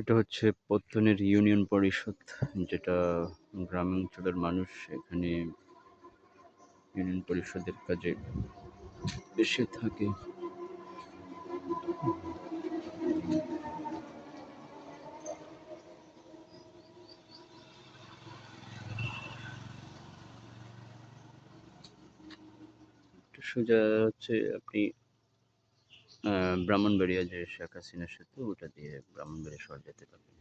এটা হচ্ছে পত্তনের ইউনিয়ন পরিষদ, যেটা গ্রামাঞ্চলের মানুষ এখানে ইউনিয়ন পরিষদের কাজে এসে থাকে। সোজা হচ্ছে আপনি ব্রাহ্মণবাড়িয়া যে শেখ হাসিনা সেতু ওটা দিয়ে ব্রাহ্মণবাড়িয়া শহর যেতে পারবেন